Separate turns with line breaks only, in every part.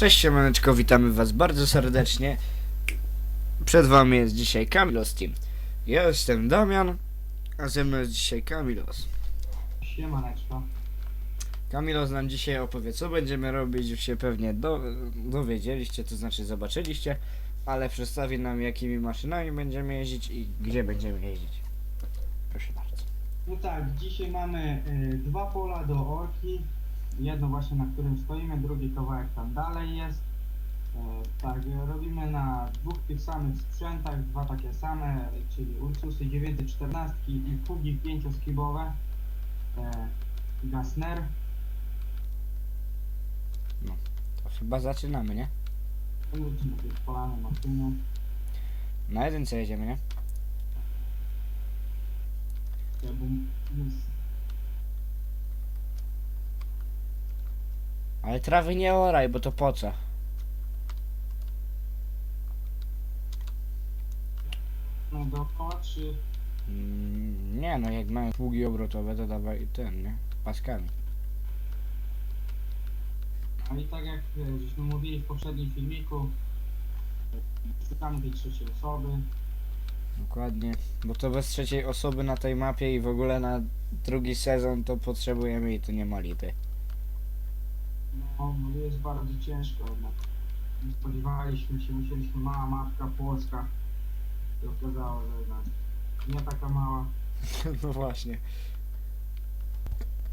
Cześć siemaneczko, witamy was bardzo serdecznie. Przed wami jest dzisiaj Kamilos Team. Ja jestem Damian, a ze mną jest dzisiaj Kamilos.
Siemaneczko.
Kamilos nam dzisiaj opowie, co będziemy robić, już się pewnie do, dowiedzieliście, to znaczy zobaczyliście, ale przedstawi nam jakimi maszynami będziemy jeździć i gdzie będziemy jeździć. Proszę bardzo.
No tak, dzisiaj mamy y, dwa pola do orki. Jedno właśnie na którym stoimy, drugi kawałek tam dalej jest. Y, tak, robimy na dwóch tych samych sprzętach, dwa takie same, czyli Ursusy 914 i fugi 5-skibowe. Y, Gasner.
To chyba zaczynamy, nie?
Lecimy tych polany maszyny.
Na jedynce jedziemy, nie?
Ja bym-
Ale trawy nie oraj, bo to po co?
No dookoła, czy
Mm, Nie no, jak mamy pługi obrotowe, to dawaj ten, nie? Paskami.
A i tak jak e, żeśmy mówili w poprzednim filmiku, e, szukamy tej trzeciej osoby.
Dokładnie. Bo to bez trzeciej osoby na tej mapie i w ogóle na drugi sezon to potrzebujemy i to nie ma lipy.
No, jest bardzo ciężko jednak. Nie spodziewaliśmy się, musieliśmy mała mapka polska. I okazało, że jednak nie taka mała.
no właśnie.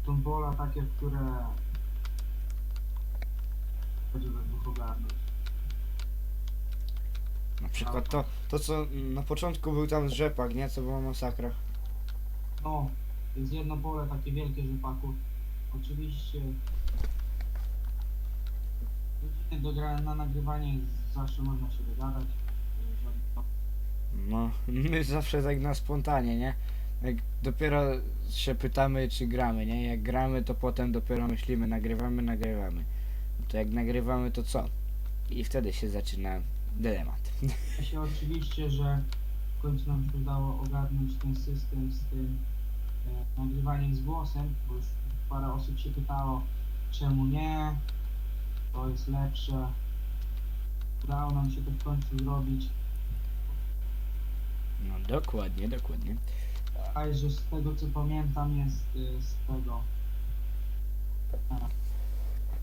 Są pola takie, które będzie we dwóch ogarnąć.
Na przykład to, to co na początku był tam rzepak, nie? Co była masakra.
No, jest jedno pole takie wielkie rzepaku. Oczywiście do na nagrywanie zawsze można się dogadać.
No, my zawsze tak na spontanie, nie? Jak dopiero się pytamy, czy gramy, nie? Jak gramy, to potem dopiero myślimy, nagrywamy, nagrywamy. To jak nagrywamy, to co? I wtedy się zaczyna dylemat.
Ja się oczywiście, że w końcu nam się udało ogarnąć ten system z tym e, nagrywaniem z głosem, bo już parę osób się pytało, czemu nie, to jest lepsze. Udało nam się to w końcu zrobić.
No dokładnie, dokładnie.
A że z tego co pamiętam jest y, z tego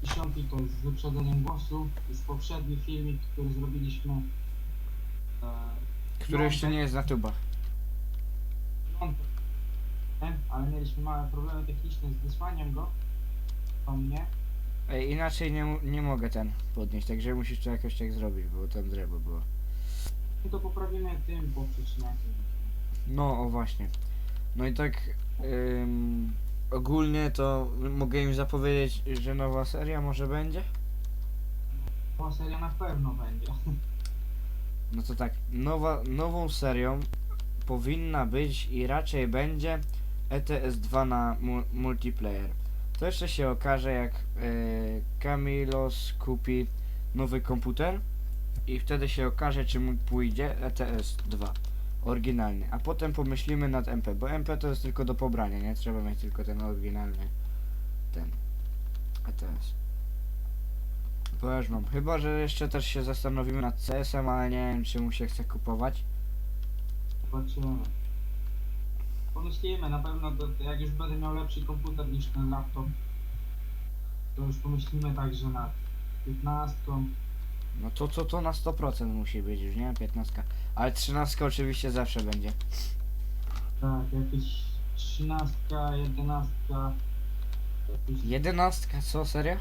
dziesiątki to jest z wyprzedzeniem głosu. Już poprzedni filmik, który zrobiliśmy e,
Który jeszcze nie jest na tubach.
piątek, nie? ale mieliśmy małe problemy techniczne z wysłaniem go do mnie.
Ej, inaczej nie, mu- nie mogę ten podnieść, także musisz to jakoś tak zrobić, bo tam drzewo było.
I to poprawimy tym poprzeczniakiem.
No, o właśnie. No i tak ym, ogólnie to mogę im zapowiedzieć, że nowa seria może będzie?
Bo seria na pewno będzie.
No to tak, nowa, nową serią powinna być i raczej będzie ETS2 na mu multiplayer. To jeszcze się okaże jak yy, Kamilos kupi nowy komputer i wtedy się okaże czy mu pójdzie ETS2 oryginalny, a potem pomyślimy nad MP, bo MP to jest tylko do pobrania, nie? Trzeba mieć tylko ten oryginalny ten ETS. Też mam. Chyba, że jeszcze też się zastanowimy nad CS-em, ale nie wiem, czy mu się chce kupować.
Zobaczymy. Pomyślimy, na pewno to jak już będę miał lepszy komputer niż ten laptop, to już pomyślimy także nad 15.
No to to, to na 100% musi być już, nie? 15. Ale 13 oczywiście zawsze będzie.
Tak, jakieś 13, 11. jakieś-
11, co? Serio?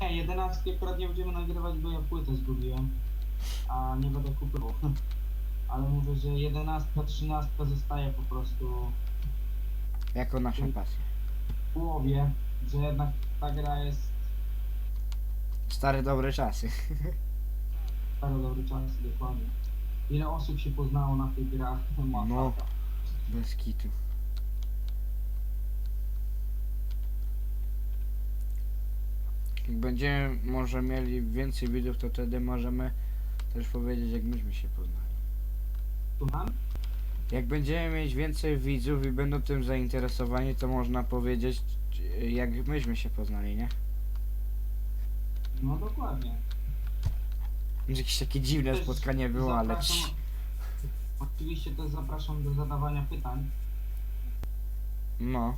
Nie, 11 akurat nie będziemy nagrywać, bo ja płytę zgubiłem, a nie będę kupował. Ale mówię, że 11, 13 zostaje po prostu
Jako nasza pasja.
w głowie, że jednak ta gra jest
Stare dobre czasy.
stary dobry czas, dokładnie. Ile osób się poznało na tych grach? Masakra.
No. Bez kitu. Jak będziemy może mieli więcej widzów, to wtedy możemy też powiedzieć, jak myśmy się poznali. Jak będziemy mieć więcej widzów i będą tym zainteresowani, to można powiedzieć, jak myśmy się poznali, nie?
No dokładnie.
Jakieś takie dziwne
Też
spotkanie było, ale...
zapraszam- Oczywiście też zapraszam do zadawania pytań.
No.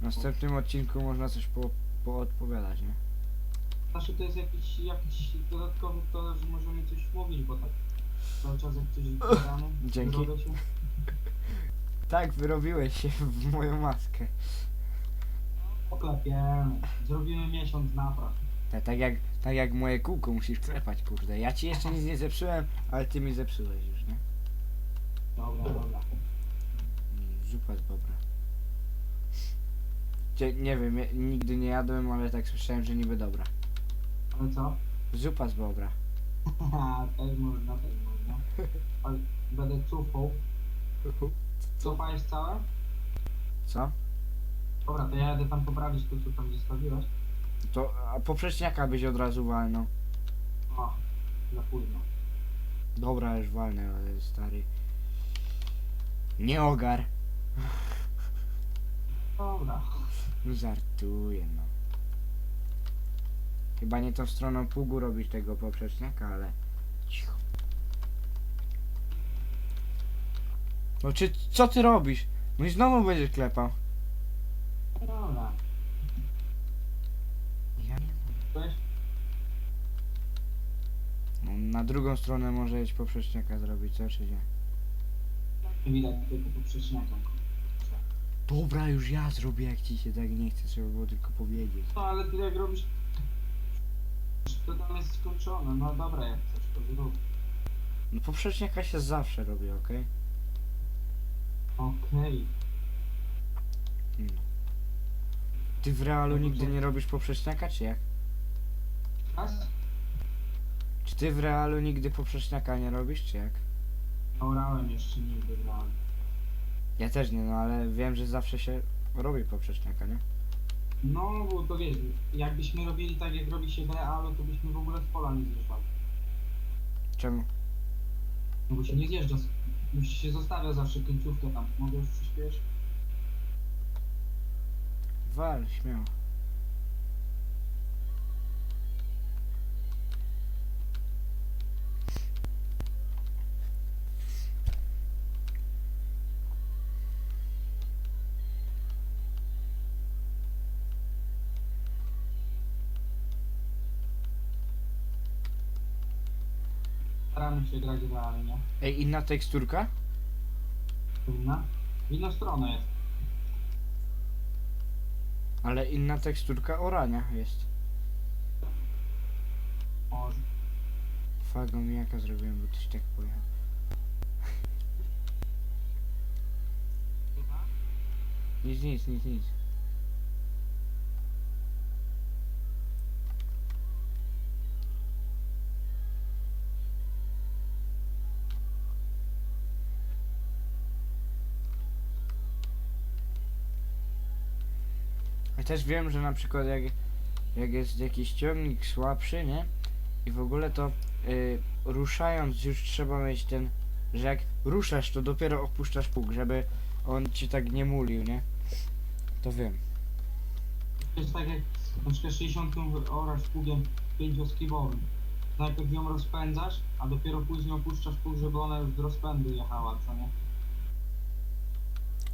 W następnym odcinku można coś po, poodpowiadać, nie?
Znaczy to jest jakiś, jakiś dodatkowy to, że możemy coś mówić, bo tak cały czas jak gadamy,
Dzięki.
wyrobię się.
Tak, wyrobiłeś się w moją maskę.
Poklepiemy. Zrobimy miesiąc napraw.
Tak, tak, jak, tak jak moje kółko musisz klepać, kurde. Ja ci jeszcze nic nie zepsułem, ale ty mi zepsułeś już, nie?
Dobra, dobra.
Mm, Zupa z bobra. Cie, nie wiem, ja nigdy nie jadłem, ale tak słyszałem, że niby dobra.
Ale co?
Zupa z bobra.
Haha, też można, też można. Ale będę cufał. Cupa jest całe?
Co?
Dobra, to ja jadę tam poprawić to, co tam zostawiłeś.
To a poprzeczniaka byś od razu walnął.
O, za późno.
Dobra, już walnę, ale stary. Nie ogar.
Dobra.
Żartuję, no. Chyba nie tą stroną pługu robić tego poprzeczniaka, ale... Cicho. No czy, co ty robisz? No i znowu będziesz klepał.
Dobra.
Ja nie no, Na drugą stronę może iść poprzeczniaka zrobić, co czy nie?
Nie widać tylko poprzeczniaka.
Dobra, już ja zrobię jak ci się tak nie chce, trzeba było tylko powiedzieć.
No ale ty jak robisz... To tam jest skończone. No dobra, jak chcesz to zrób.
No poprzeczniaka się zawsze robi, okej?
Okej.
No. Ty w realu nigdy nie robisz poprzeczniaka, czy jak?
Raz?
Czy ty w realu nigdy poprzeczniaka nie robisz, czy jak?
Orałem jeszcze nigdy grałem.
Ja też nie, no ale wiem, że zawsze się robi poprzeczniaka, nie?
No, bo to wiesz, jakbyśmy robili tak jak robi się w realu, to byśmy w ogóle z pola nie zjeżdżali.
Czemu?
No bo się nie zjeżdża, z- musi się zostawia zawsze końcówkę tam. Mogę już przyspieszyć?
Wal, śmiało.
Się grać realnie.
Ej, inna teksturka?
Powinna? W inną stronę jest.
Ale inna teksturka orania jest.
Może.
Fago mi jaka zrobiłem, bo tyś tak pojechał. Nic, nic, nic, nic. Też wiem, że na przykład jak, jak jest jakiś ciągnik słabszy, nie? I w ogóle to y, ruszając już trzeba mieć ten, że jak ruszasz to dopiero opuszczasz pług, żeby on ci tak nie mulił, nie? To wiem.
To jest tak jak na przykład 60 orasz pługiem pięcioskibowym. Najpierw ją rozpędzasz, a dopiero później opuszczasz pług, żeby ona już z rozpędu jechała, co nie?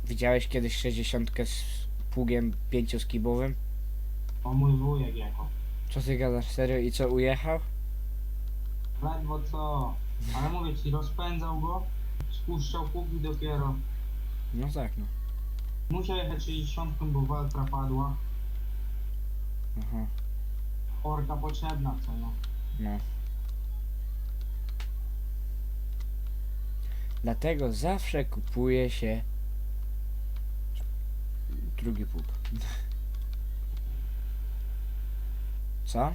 Widziałeś kiedyś 60 z pługiem pięcioskibowym?
O mój wujek jechał.
Co ty gadasz, serio? I co, ujechał?
Ledwo co, ale mówię ci, rozpędzał go, spuszczał pług i dopiero.
No tak, no.
Musiał jechać 60, bo waltra padła.
Aha,
Orka potrzebna, co nie?
no. Dlatego zawsze kupuje się drugi pług. Co?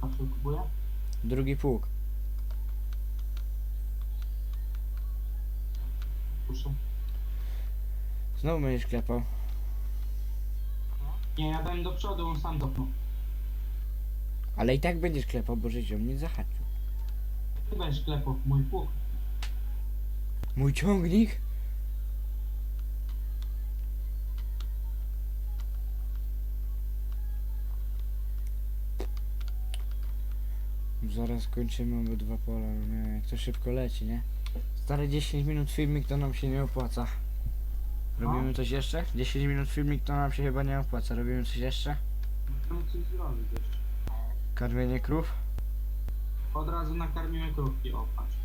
A co?
Drugi pług.
Proszę.
Znowu będziesz klepał.
Nie, ja dałem do przodu, on sam dopnął.
Ale i tak będziesz klepał, bo życią nie zahaczył.
Ty będziesz klepał mój pług.
Mój ciągnik? Zaraz kończymy obydwa pola, no nie, jak to szybko leci, nie? Stare 10 minut filmik to nam się nie opłaca. Robimy
No.
coś jeszcze? 10 minut filmik to nam się chyba nie opłaca. Robimy coś jeszcze?
Musimy coś zrobić jeszcze.
Karmienie krów?
Od razu nakarmimy krówki, o patrz.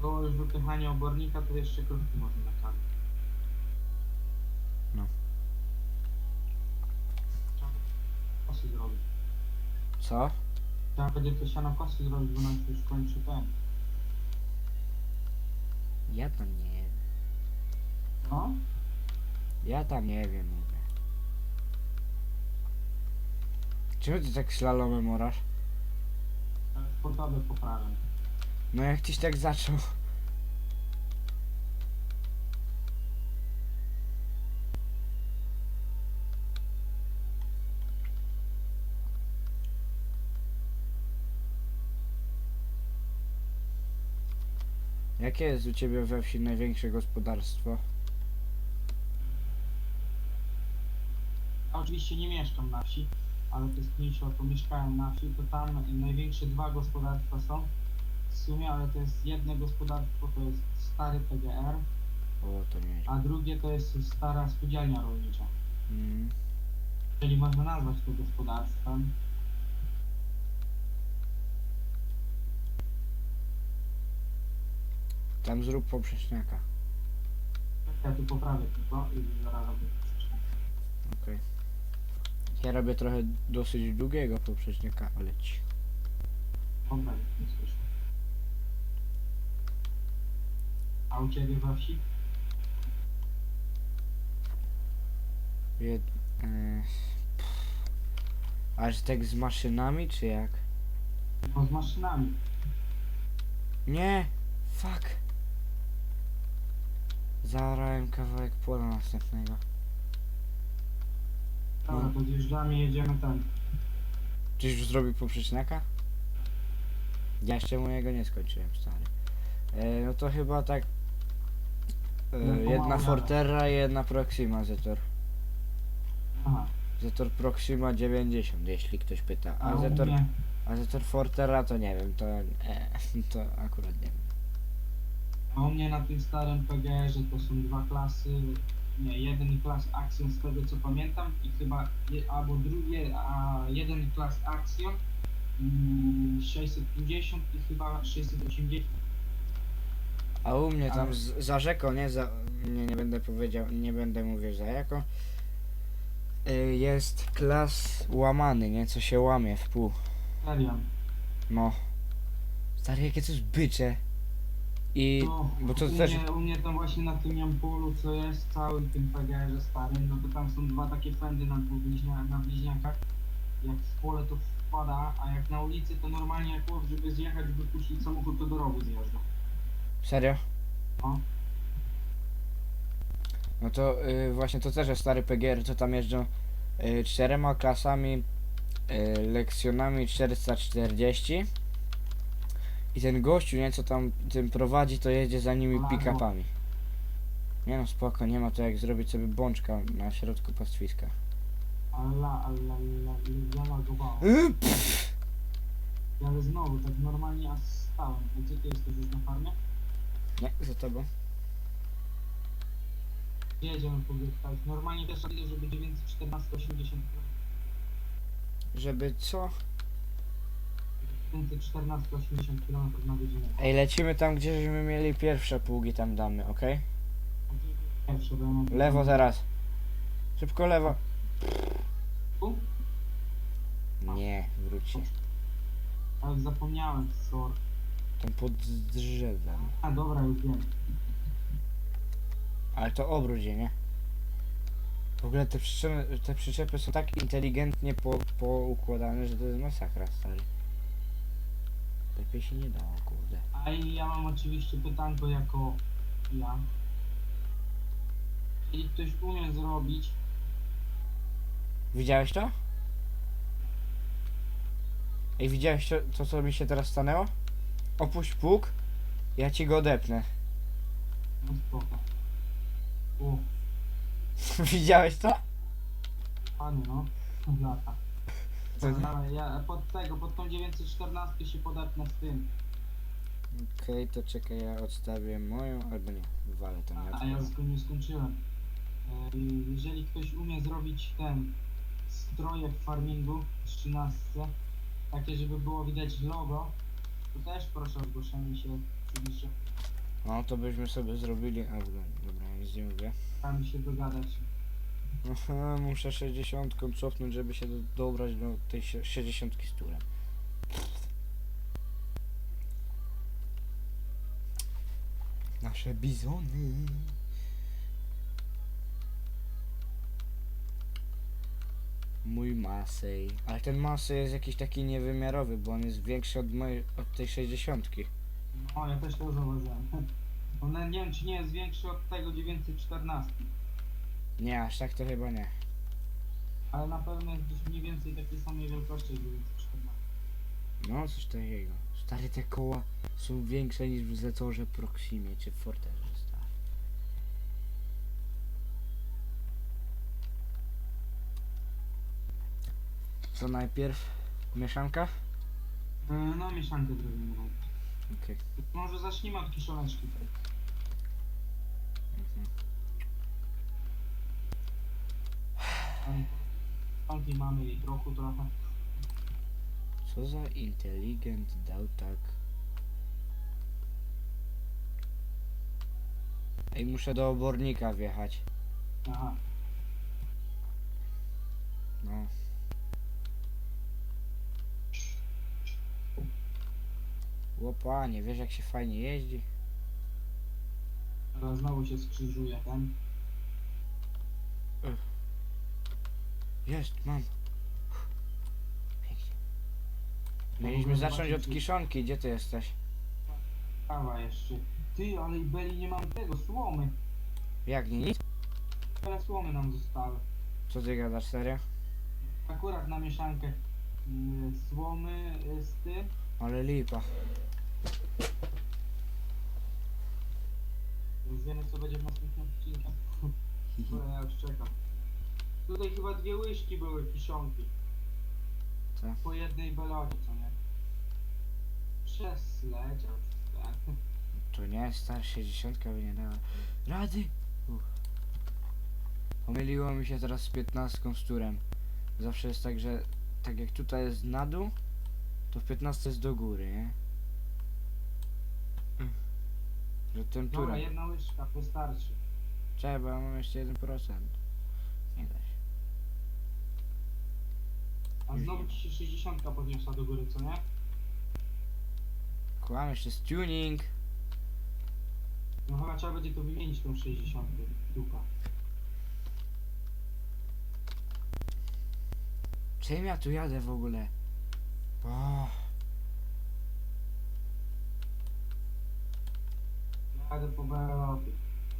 Było już wypychanie obornika, to jeszcze krówki można nakarmić.
Co?
Trzeba będzie to siano kosy zrobić, bo nam się już kończy ten.
Ja tam nie wiem.
No?
Ja tam nie wiem, mówię. Czemu ty tak slalomem orasz?
Sportowe poprawiam.
No jak tyś tak zaczął. Jakie jest u ciebie we wsi największe gospodarstwo?
Ja oczywiście nie mieszkam na wsi, ale to jest mniejsze, to mieszkałem na wsi, to tam największe dwa gospodarstwa są w sumie, ale to jest jedno gospodarstwo, to jest stary PGR,
O, to nie.
a drugie to jest stara spółdzielnia rolnicza.
Mm.
Czyli można nazwać to gospodarstwem.
Tam zrób poprzeczniaka.
Ja tu poprawię tylko i zaraz robię przyczynę.
Okej. Ja robię trochę dosyć długiego poprzeczniaka, ale cicho.
Dobra, nie słyszę. A u Ciebie we wsi?
Jed... E... Aż tak z maszynami, czy jak?
No z maszynami.
Nie! Fuck! Zaorałem kawałek pola następnego.
Dobra,
No.
to zjeżdżamy i jedziemy tam.
Czyś już zrobił poprzeczniaka? Ja jeszcze mojego nie skończyłem, stary. E, no to chyba tak... E,
No pomału
jedna
jadę.
Forterra i jedna Proxima Zetor.
Aha.
Zetor Proxima 90, jeśli ktoś pyta. A
u
Zetor,
mnie-
a Zetor Forterra to nie wiem, to, e, to akurat nie wiem.
A u mnie na tym starym PGR-ze to są dwa klasy, nie, jeden klas Axion z tego co pamiętam i chyba, je, albo drugie, a jeden klas Axion mm, 650 i chyba 680.
A u mnie tam z, za rzeką, nie za. Nie, nie będę powiedział, nie będę mówił za jaką. y, Jest klas łamany, nie? Co się łamie w pół.
Serio.
No. Stary, jakie to jest bycze. I.
No,
bo to
u,
też-
mnie, u mnie tam właśnie na tym Jampolu, co jest całym tym PGR-ze starym, no to tam są dwa takie fendy na, dwóch bliźnia, na bliźniakach. Jak w pole to wpada, a jak na ulicy to normalnie jak chłop, żeby zjechać, wypuścić samochód, to do rowu zjeżdża.
Serio?
No.
No to y, właśnie to też jest stary PGR, to tam jeżdżą y, czterema klasami, y, lekcjonami 440. I ten gościu, nie, co tam tym prowadzi, to jedzie za nimi
Brawo.
pick-upami. Nie no spoko, nie ma to jak zrobić sobie bączka na środku pastwiska.
Alla, alla, alla, zalagowało.
Y, pff.
Ale znowu, tak normalnie aż stałem. A gdzie ty jesteś już na farmie?
Nie, za tobą.
Gdzie jedziemy pobiegać? Normalnie też widzę, żeby 914, 80
Żeby co?
914, 80 km na godzinę.
Ej, lecimy tam, gdzie żeśmy mieli pierwsze pługi, tam damy, okej?
Pierwsze,
Lewo teraz. Szybko lewo.
Tu?
Nie, wróćcie.
Ale zapomniałem, sorry.
Tam pod drzewem.
A dobra, już wiem.
Ale to obróć je, nie? W ogóle te przyczepy, te przyczepy są tak inteligentnie po, poukładane, że to jest masakra, stary. Lepiej się nie dało, kurde.
A i ja mam oczywiście pytanko jako ja. Jeśli ktoś umie zrobić,
Widziałeś to? Ej, widziałeś to, to co mi się teraz stanęło? Opuść pług, ja ci go odepnę.
no spoko. O,
Widziałeś to?
Panie no, lata.
To nie-
Dawaj, ja pod tego, pod tą 914 się podepnę z tym.
Okej, to czekaj, ja odstawię moją, albo nie, wywalę to, nie
A ja
odstawię.
sko- nie skończyłem. E, Jeżeli ktoś umie zrobić ten stroje w farmingu w 13, takie żeby było widać logo, to też proszę o zgłoszenie się oczywiście.
No to byśmy sobie zrobili, a w- dobra, ja mówię.
Tam się dogadać.
Aha, muszę 60 cofnąć, żeby się do, dobrać do tej sie- 60 z turem. Nasze bizony. Mój Masej. Ale ten Masej jest jakiś taki niewymiarowy, bo on jest większy od, mojej, od tej 60.
No, ja też to zauważyłem. On nie wiem czy nie jest większy od tego 914,
Nie, aż tak to chyba nie.
ale na pewno jest gdzieś mniej więcej takiej samej wielkości jak 914.
No, coś takiego. Stary, te koła są większe niż w Zetorze Proximie czy w Forterze, stary. Co najpierw? Mieszanka?
E, No mieszankę zrobimy.
Okej.
Może zacznijmy od kiszoneczki. Tamtej mamy jej trochę trochę.
Co za inteligent dał tak. Ej, muszę do obornika wjechać.
Aha.
No. Łopa, nie wiesz jak się fajnie jeździ?
Teraz znowu się skrzyżuje ten.
Jest, mam. Pięknie. Mieliśmy zacząć od kiszonki, gdzie ty jesteś?
Kawa jeszcze. Ty, ale i Beli nie mam tego, słomy.
Jak nie nic?
Tyle słomy nam zostały.
Co ty gadasz, serio?
Akurat na mieszankę y, słomy y, z tym.
Ale lipa.
Już wiemy co będzie w następnym odcinku. Dobra, ja już czekam. Tutaj chyba dwie łyżki były kiszonki.
Co?
Po jednej belocie, co nie? Przez leciał. Tak.
To nie, star 60 by nie dała. Rady! Uff. Pomyliło mi się teraz z 15 z turem. Zawsze jest tak, że tak jak tutaj jest na dół, to w 15 jest do góry, nie? Mm. Że tym
Dobra,
turem.
jedna łyżka wystarczy.
Ja mam jeszcze 1%. Nie da się.
A znowu ci się 60 podniosła do góry, co nie?
Kłamiesz, to jest tuning.
No chyba trzeba będzie to wymienić tą 60 dupa.
Czym ja tu jadę w ogóle? O,
Jadę po belopie.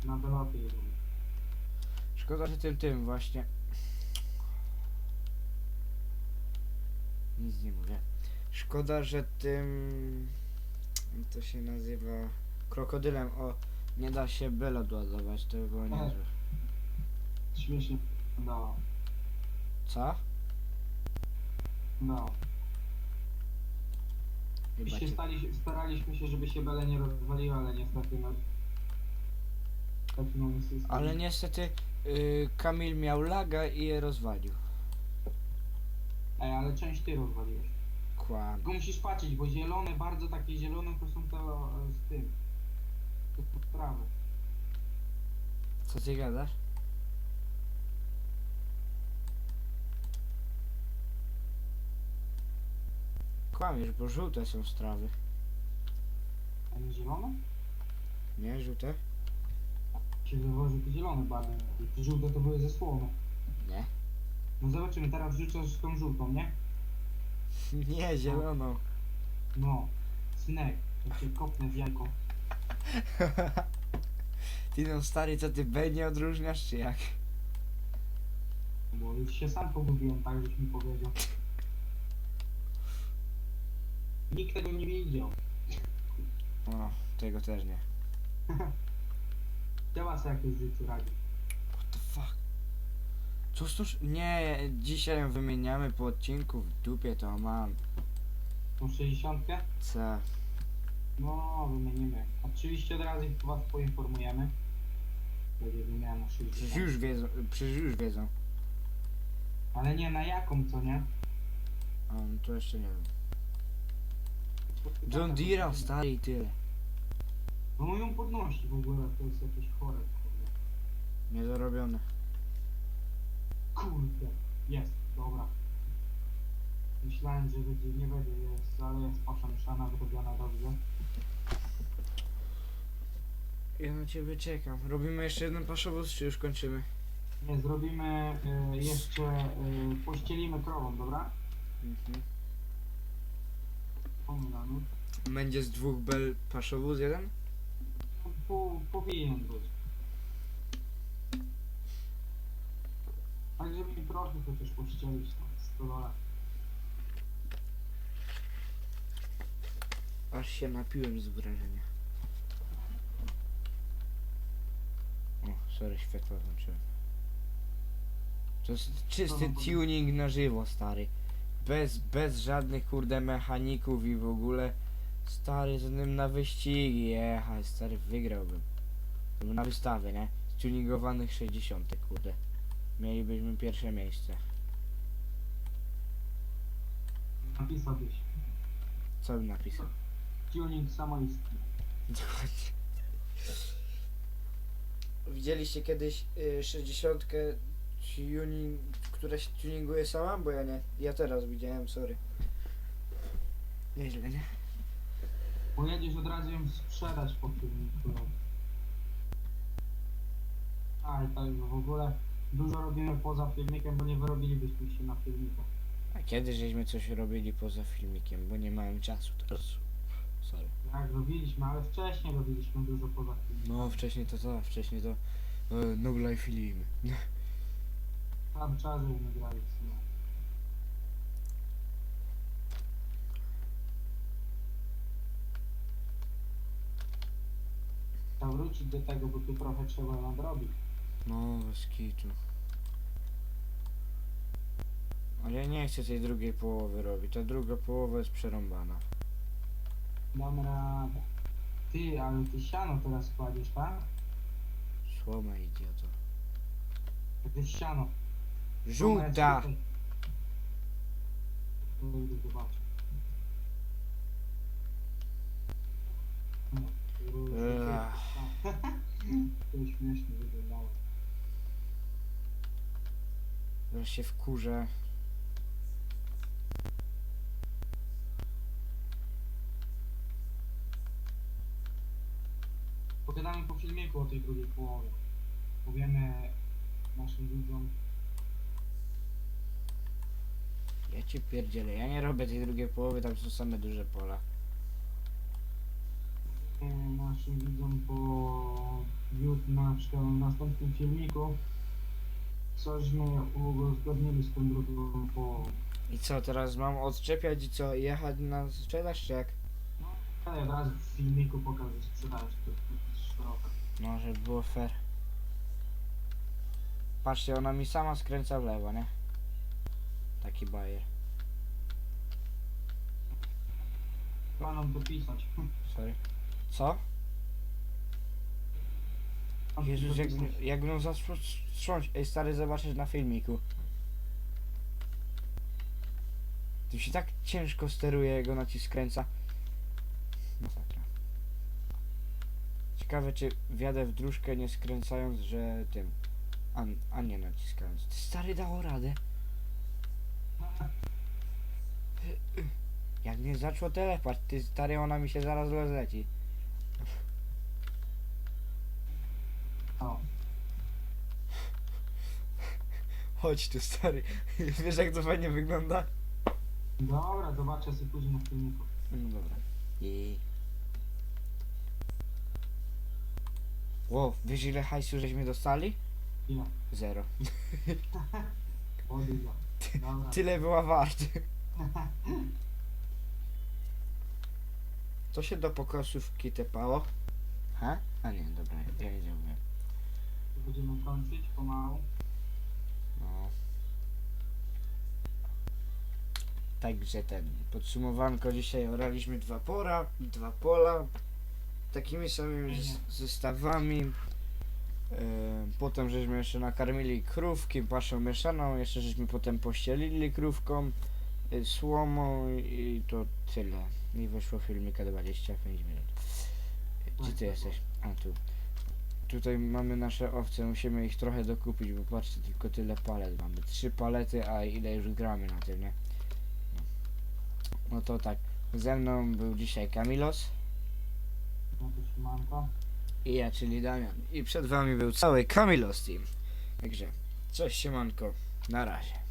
Na belopie jedę.
szkoda, że tym tym właśnie. Nic nie mówię. Szkoda, że tym. To się nazywa. Krokodylem. O, nie da się bela doładować, to by było niezłe.
Śmiesznie dało.
Co?
No. I
Chyba
się
cię...
stali, staraliśmy się, żeby się bele nie rozwaliły, ale niestety no... Taki mamy system.
Ale niestety y, Kamil miał laga i je rozwalił.
Ej, ale część ty rozwaliłeś.
Kłam.
Tylko musisz patrzeć, bo zielone, bardzo takie zielone to są te e, z tym. Te podprawy.
Co ty gadasz? Kłamiesz, bo żółte są strawy.
A nie zielone?
Nie, żółte?
Się że to zielone barwy. Te żółte to były ze słomy.
Nie.
No zobaczymy, teraz rzucasz tą żółtą, nie?
Nie, zieloną.
No. Synek, to cię kopnę w jajko.
Ty no stary, co ty B nie odróżniasz, czy jak?
Bo już się sam pogubiłem, tak żeś mi powiedział. Nikt tego nie widział.
O, tego też nie.
Trzeba sobie jakoś w życiu radzić.
What the fuck? Co stoż? Nie, dzisiaj ją wymieniamy po odcinku, w dupie to mam.
Tą 60?
Co?
No, wymienimy. Oczywiście od razu was poinformujemy. Będzie wymiana
Przecież
60.
już wiedzą, przecież już wiedzą.
Ale nie na jaką, co nie?
A, no to jeszcze nie wiem. John Deere, stary i tyle.
No moją podnosi w ogóle, to jest jakieś chore. Kurde.
Niedorobione.
Kurde. Jest, dobra. Myślałem, że będzie, nie będzie, jest, ale jest pasza mieszana, wyrobiona dobrze.
Ja na ciebie czekam. Robimy jeszcze jeden paszowóz, czy już kończymy?
Nie, zrobimy y, jeszcze, y, pościelimy krową, dobra?
Mhm.
Pomylamy.
Będzie z dwóch bel paszowóz jeden?
Po, powinien być. Trochę chociaż pościelić tam, 100 dolarów.
Aż się napiłem z wrażenia. O, sorry, światło włączyłem. To jest czysty
No, no,
tuning na żywo, stary. Bez, bez żadnych kurde mechaników i w ogóle. Stary, z nim na wyścigi jechać, stary, wygrałbym. Bym Na wystawy, nie? Z tuningowanych 60, kurde. Mielibyśmy pierwsze miejsce.
Napisałbyś.
Co bym napisał?
Tuning samoistny.
Dokładnie. Widzieliście kiedyś y, 60 tuning, która się tuninguje sama? Bo ja nie. Ja teraz widziałem, sorry. Nieźle, nie?
Pojedziesz od razu ją sprzedać po filmiku. A i tak w ogóle dużo robimy poza filmikiem, bo nie wyrobilibyśmy się na filmiku.
A kiedy żeśmy coś robili poza filmikiem? Bo nie miałem czasu teraz. Sorry.
Jak robiliśmy, ale wcześniej robiliśmy dużo poza filmikiem.
No, wcześniej to co? Wcześniej to e, No Life Film.
Tam czasy nie grali w sumie. Trzeba wrócić do tego, bo tu trochę trzeba nadrobić.
No, bez kitu. Ale ja nie chcę tej drugiej połowy robić. Ta druga połowa jest przerąbana.
Dam radę. Ty, ale ty siano teraz kładziesz, tak?
Słoma idioto.
To jest siano.
Żółta! Ech.
To śmiesznie wyglądało.
Zaraz się wkurzę.
Pogadamy po filmiku o tej drugiej połowie. Powiemy naszym widzom.
Ja ci pierdzielę, ja nie robię tej drugiej połowy, tam są same duże pola.
naszym widzom po jut- na w następnym filmiku cośmy uzgodnili z tą drugą połową.
I co, teraz mam odczepiać i co, jechać na sprzedaż czy jak?
Ale od razu w filmiku pokażę sprzedaż to jest szeroka.
No, żeby było fair. Patrzcie, ona mi sama skręca w lewo, nie? Taki bajer.
Panom dopisać.
Sorry. Co? Jezus, jak, jak mną zastrząść. Ej, stary, zobaczysz na filmiku. Tu się tak ciężko steruje, jak go nacisk skręca. Masakra. Ciekawe, czy wjadę w dróżkę nie skręcając, że tym. A, a nie naciskając. Ty stary dało radę. Jak mnie zaczął telepać, ty stary, ona mi się zaraz rozleci.
O,
Chodź tu, stary. Wiesz, jak to fajnie wygląda?
dobra, zobaczę sobie później na filmiku.
No dobra. I... Wow, wiesz ile hajsu żeśmy dostali?
Ile?
Zero.
Dobra.
Tyle była wart. Co się do pokosówki tepało? Ha? A nie, dobra, ja nie wiem.
Będziemy kończyć pomału.
No. Także ten, podsumowanko dzisiaj oraliśmy dwa pora, dwa pola, takimi samymi mhm. zestawami. E, potem żeśmy jeszcze nakarmili krówki paszą mieszaną, jeszcze żeśmy potem pościelili krówką, e, słomą i to tyle. I wyszło filmika 25 minut. E, gdzie ty jesteś? A tu. Tutaj mamy nasze owce, musimy ich trochę dokupić, bo patrzcie, tylko tyle palet mamy. Trzy palety, a ile już gramy na tym, nie? No, no to tak, ze mną był dzisiaj Kamilos i ja, czyli Damian. I przed wami był cały Kamilos Team. Także, cześć siemanko, na razie.